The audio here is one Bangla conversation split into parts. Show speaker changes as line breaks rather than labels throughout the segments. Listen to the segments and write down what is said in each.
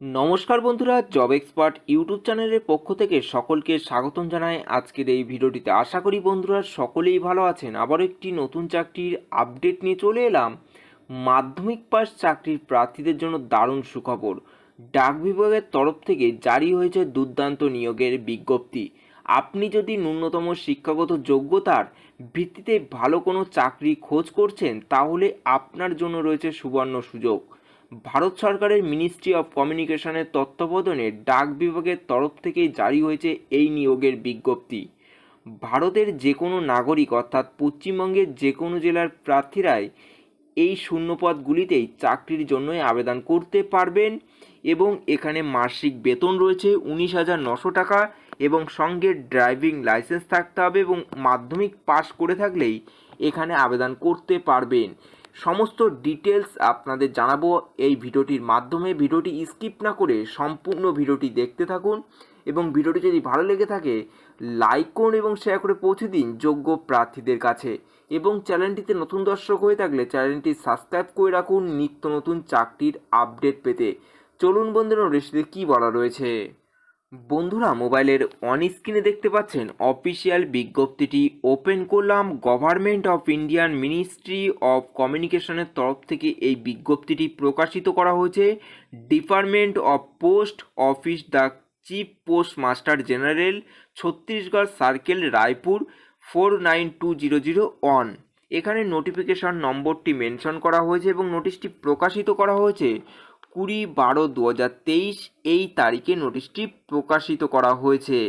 নমস্কার বন্ধুরা জব এক্সপার্ট ইউটিউব চ্যানেলের পক্ষ থেকে সকলকে স্বাগতম জানাই। আজকের এই ভিডিওটিতে আশা করি বন্ধুরা সকলেই ভালো আছেন। আবার একটি নতুন চাকরির আপডেট নিয়ে চলে এলাম। মাধ্যমিক পাস চাকরির প্রার্থীদের জন্য দারুণ সুখবর। ডাক বিভাগের তরফ থেকে জারি হয়েছে দুর্দান্ত নিয়োগের বিজ্ঞপ্তি। আপনি যদি ন্যূনতম শিক্ষাগত যোগ্যতার ভিত্তিতে ভালো কোনো চাকরি খোঁজ করছেন, তাহলে আপনার জন্য রয়েছে সুবর্ণ সুযোগ। ভারত সরকারের মিনিস্ট্রি অফ কমিউনিকেশনের তত্ত্বাবধানে ডাক বিভাগের তরফ থেকে জারি হয়েছে এই নিয়োগের বিজ্ঞপ্তি। ভারতের যে কোনো নাগরিক অর্থাৎ পশ্চিমবঙ্গের যে কোনো জেলার প্রার্থীরাই এই শূন্যপদগুলিতেই চাকরির জন্যই আবেদন করতে পারবেন এবং এখানে মাসিক বেতন রয়েছে উনিশ হাজার নশো টাকা এবং সঙ্গে ড্রাইভিং লাইসেন্স থাকতে হবে এবং মাধ্যমিক পাশ করে থাকলেই এখানে আবেদন করতে পারবেন। সমস্ত ডিটেলস আপনাদের জানাব এই ভিডিওটির মাধ্যমে। ভিডিওটি স্কিপ না করে সম্পূর্ণ ভিডিওটি দেখতে থাকুন এবং ভিডিওটি যদি ভালো লেগে থাকে লাইক করুন এবং শেয়ার করে পৌঁছে দিন যোগ্য প্রার্থীদের কাছে। এবং চ্যানেলটিতে নতুন দর্শক হয়ে থাকলে চ্যানেলটি সাবস্ক্রাইব করে রাখুন নিত্য নতুন চাকরির আপডেট পেতে। চলুন বন্ধুরা রেসিতে কী বলা রয়েছে? বন্ধুরা, মোবাইলের অন স্ক্রিনে দেখতে পাচ্ছেন অফিসিয়াল বিজ্ঞপ্তিটি ওপেন করলাম। Government of Indian ministry of কমিউনিকেশনের তরফ থেকে এই বিজ্ঞপ্তিটি প্রকাশিত করা হয়েছে। Department of post office the chief post master general Chhattisgarh circle Raipur four nine two zero zero one এখানে নোটিফিকেশন নম্বরটি মেনশন করা হয়েছে এবং নোটিশটি প্রকাশিত করা হয়েছে। কুড়ি বারো দু হাজার তেইশ এই তারিখে নোটিশটি প্রকাশিত করা হয়েছে।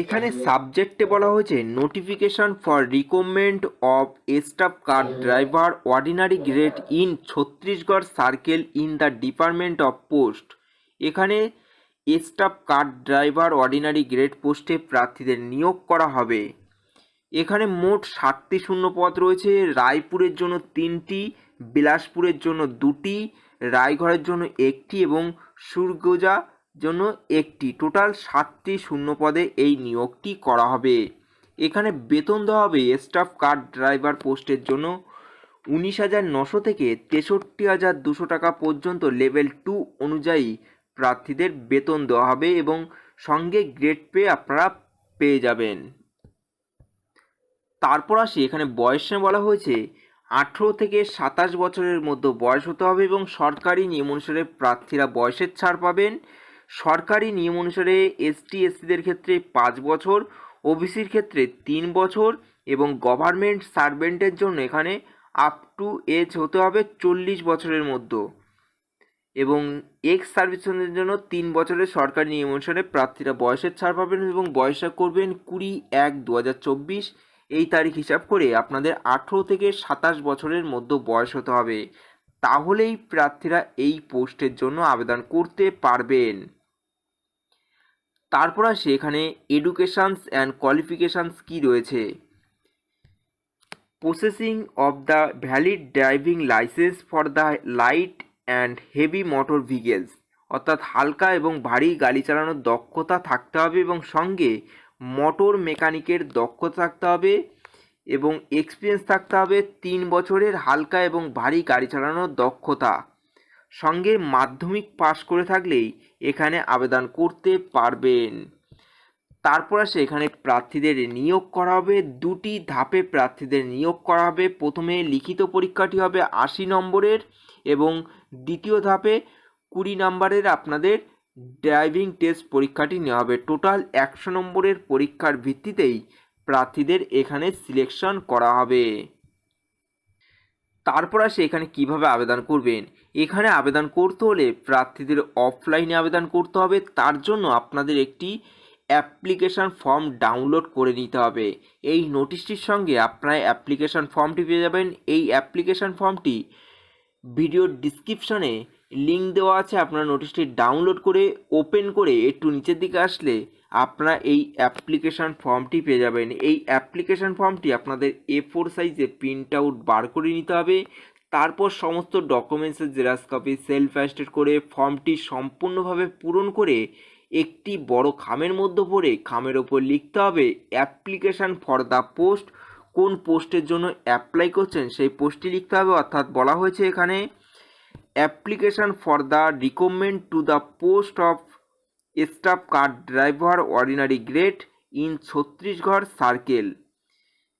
এখানে সাবজেক্টে বলা হয়েছে, notification for recommend of staff car driver ordinary grade in Chhattisgarh circle in the department of post. এখানে staff car driver ordinary grade পোস্টে প্রার্থীদের নিয়োগ করা হবে। এখানে মোট ষাটটি শূন্য পদ রয়েছে, রায়পুরের জন্য তিনটি, বিলাসপুরের জন্য দুটি রায়গড়ের জন্য একটি এবং সুরগোজা জন্য একটি। টোটাল সাতটি শূন্য পদে এই নিয়োগটি করা হবে। এখানে বেতন দেওয়া হবে স্টাফ কার ড্রাইভার পোস্টের জন্য উনিশ হাজার নশো থেকে তেষট্টি হাজার দুশো টাকা পর্যন্ত লেভেল টু অনুযায়ী প্রার্থীদের বেতন দেওয়া হবে এবং সঙ্গে গ্রেড পে আপনারা পেয়ে যাবেন। তারপর আসি, এখানে বয়সে বলা হয়েছে আঠেরো থেকে সাতাশ বছরের মধ্যে বয়স হতে হবে এবং সরকারি নিয়ম অনুসারে প্রার্থীরা বয়সের ছাড় পাবেন। সরকারি নিয়ম অনুসারে এসটি এসসিদের ক্ষেত্রে পাঁচ বছর, ওবিসির ক্ষেত্রে তিন বছর এবং গভর্নমেন্ট সার্ভেন্টের জন্য এখানে আপ টু এজ হতে হবে চল্লিশ বছরের মধ্যে এবং এক্স সার্ভিসের জন্য তিন বছরের সরকারি নিয়ম অনুসারে প্রার্থীরা বয়সের ছাড় পাবেন এবং বয়সটা করবেন কুড়ি এক দু হাজার চব্বিশ। এই তারিখ হিসাব করে আপনাদের আঠেরো থেকে সাতাশ বছরের মধ্যে বয়স হতে হবে। তাহলেই প্রার্থীরা এই পোস্টের জন্য আবেদন করতে পারবেন। তারপর আসে এখানে এডুকেশানস অ্যান্ড কোয়ালিফিকেশানস কী রয়েছে? Processing of the valid driving licence for the light and heavy motor vehicles অর্থাৎ হালকা এবং ভারী গাড়ি চালানোর দক্ষতা থাকতে হবে এবং সঙ্গে মোটর মেকানিকের দক্ষতা থাকতে হবে এবং এক্সপিরিয়েন্স থাকতে হবে তিন বছরের হালকা এবং ভারী গাড়ি চালানোর দক্ষতা। সঙ্গে মাধ্যমিক পাশ করে থাকলেই এখানে আবেদন করতে পারবেন। তারপর আসে এখানে প্রার্থীদের নিয়োগ করা হবে, দুটি ধাপে প্রার্থীদের নিয়োগ করা হবে। প্রথমে লিখিত পরীক্ষাটি হবে আশি নম্বরের এবং দ্বিতীয় ধাপে কুড়ি নম্বরের আপনাদের ড্রাইভিং টেস্ট পরীক্ষাটি নেওয়া হবে। টোটাল একশো নম্বরের পরীক্ষার ভিত্তিতেই প্রার্থীদের এখানে সিলেকশন করা হবে। তারপর আসে এখানে কীভাবে আবেদন করবেন? এখানে আবেদন করতে হলে প্রার্থীদের অফলাইনে আবেদন করতে হবে। তার জন্য আপনাদের একটি অ্যাপ্লিকেশান ফর্ম ডাউনলোড করে নিতে হবে। এই নোটিশটির সঙ্গে আপনারা অ্যাপ্লিকেশান ফর্মটি পেয়ে যাবেন। এই অ্যাপ্লিকেশান ফর্মটি ভিডিও ডিসক্রিপশনে লিঙ্ক দেওয়া আছে, আপনারা নোটিশটি ডাউনলোড করে ওপেন করে একটু নিচের দিকে আসলে আপনারা এই অ্যাপ্লিকেশান ফর্মটি পেয়ে যাবেন। এই অ্যাপ্লিকেশান ফর্মটি আপনাদের এ ফোর সাইজে প্রিন্ট আউট বার করে নিতে হবে। তারপর সমস্ত ডকুমেন্টসের জেরাক্স কপি সেলফ অ্যাস্টেড করে ফর্মটি সম্পূর্ণভাবে পূরণ করে একটি বড় খামের মধ্যে পড়ে খামের ওপর লিখতে হবে অ্যাপ্লিকেশান ফর দ্য পোস্ট কোন পোস্টের জন্য অ্যাপ্লাই করছেন, সেই পোস্টটি লিখতে হবে, অর্থাৎ বলা হয়েছে এখানে application for the recommend to the post of staff car driver ordinary grade in Chhattisgarh circle.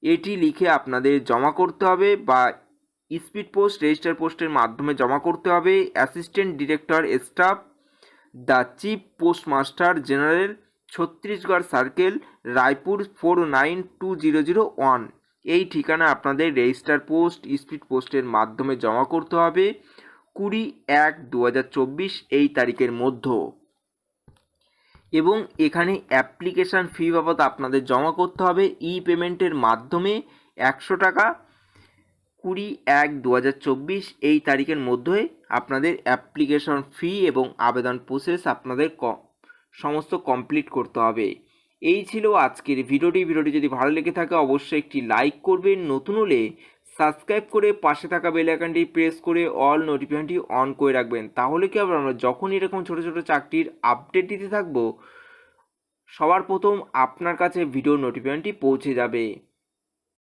এটি লিখে আপনাদের জমা করতে হবে বা স্পিড পোস্ট, রেজিস্টার পোস্টের মাধ্যমে জমা করতে হবে। Assistant director staff, the chief postmaster general, Chhattisgarh circle, Raipur four nine two zero zero one. এই ঠিকানা আপনাদের রেজিস্টার পোস্ট, স্পিড পোস্টের মাধ্যমে জমা করতে হবে। কুড়ি এক দু এই তারিখের মধ্য। এবং এখানে অ্যাপ্লিকেশান ফি বাবদ আপনাদের জমা করতে হবে। ই পেমেন্টের মাধ্যমে একশো টাকা কুড়ি এক দু এই তারিখের মধ্যে আপনাদের অ্যাপ্লিকেশন ফি এবং আবেদন প্রসেস আপনাদের সমস্ত কমপ্লিট করতে হবে। এই ছিল আজকের ভিডিওটি। ভিডিওটি যদি ভালো লেগে থাকে, অবশ্যই একটি লাইক করবেন। নতুন হলে সাবস্ক্রাইব করে পাশে থাকা বেল আইকনটি প্রেস করে অল নোটিফিকেশনটি অন করে রাখবেন। তাহলে কি হবে? আমরা যখন এরকম ছোট ছোট চাকরির আপডেট দিতে থাকব, সবার প্রথম আপনার কাছে ভিডিও নোটিফিকেশনটি পৌঁছে যাবে।